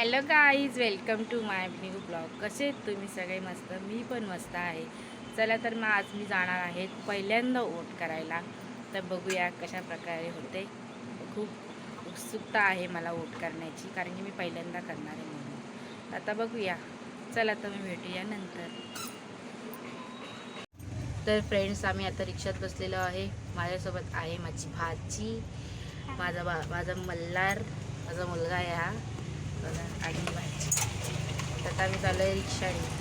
Hello guys welcome to my new blog. कसे आहेत तुम्ही सगळे मस्त? मी पण मस्त आहे. चला तर मग आज मी जाणार आहे पहिल्यांदा वोट करायला. तर बघूया कशा प्रकारे होते. खूप उत्सुकता आहे मला वोट करण्याची कारण की मी पहिल्यांदा करणार आहे म्हणून. आता बघूया. चला तर मी भेटूया नंतर. तर फ्रेंड्स आम्ही आता रिक्षात बसलेलो आहे. माझ्यासोबत आहे माझी भाची. माझा बा माझा मल्हार. माझा मुलगा आहे हा. बघा आणि भाजी आता आम्ही चालू आहे रिक्षाने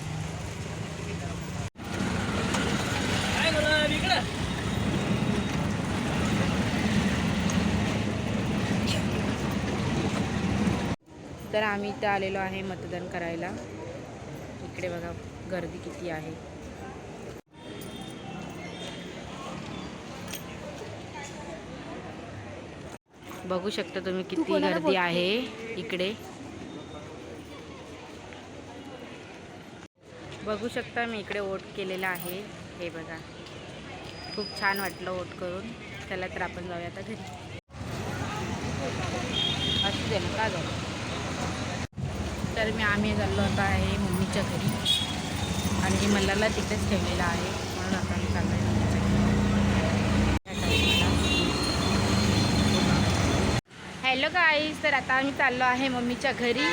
तर आम्ही इथं आलेलो आहे मतदान करायला. इकडे बघा गर्दी किती आहे. बघू शकता तुम्ही किती गर्दी आहे इकडे. बघू शकता मी इकडे वोट केलेला आहे. हे बघा. खूप छान वाटलं वोट करून. चला तर आपण जाऊया आता घरी. असू दे ना का जाऊ तर मी आम्ही चाललो आता आहे मम्मीच्या घरी. आणि मल्लाला तिकडेच ठेवलेलं आहे. म्हणून आता मी चाललो आहे हॅलो गाईज तर आता आम्ही चाललो आहे मम्मीच्या घरी.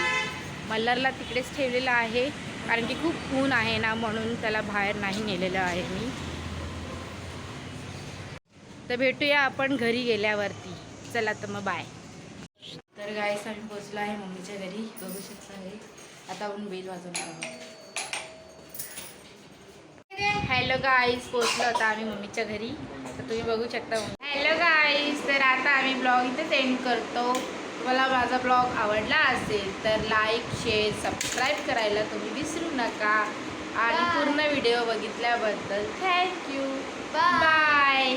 मल्हारला तिकडेच ठेवलेलं आहे. कारण की खूप ऊन आहे ना म्हणून त्याला बाहेर नाही नेलेलं आहे मी. तर भेटूया आपण घरी गेल्यावरती. चला तर मग बाय तर गाईस आम्ही पोचलो आहे मम्मीच्या घरी. बघू शकता हे. आता आपण बेल वाजवणार हॅलो गाईज पोचलो होता आम्ही मम्मीच्या घरी. तर तुम्ही बघू शकता हॅलो गाईज तर आता आम्ही ब्लॉग इथे सेंड करतो. तुम्हाला माझा ब्लॉग आवडला असेल तर लाईक शेअर सबस्क्राईब करायला तुम्ही विसरू नका आणि. पूर्ण व्हिडिओ बघितल्याबद्दल थँक्यू. बाय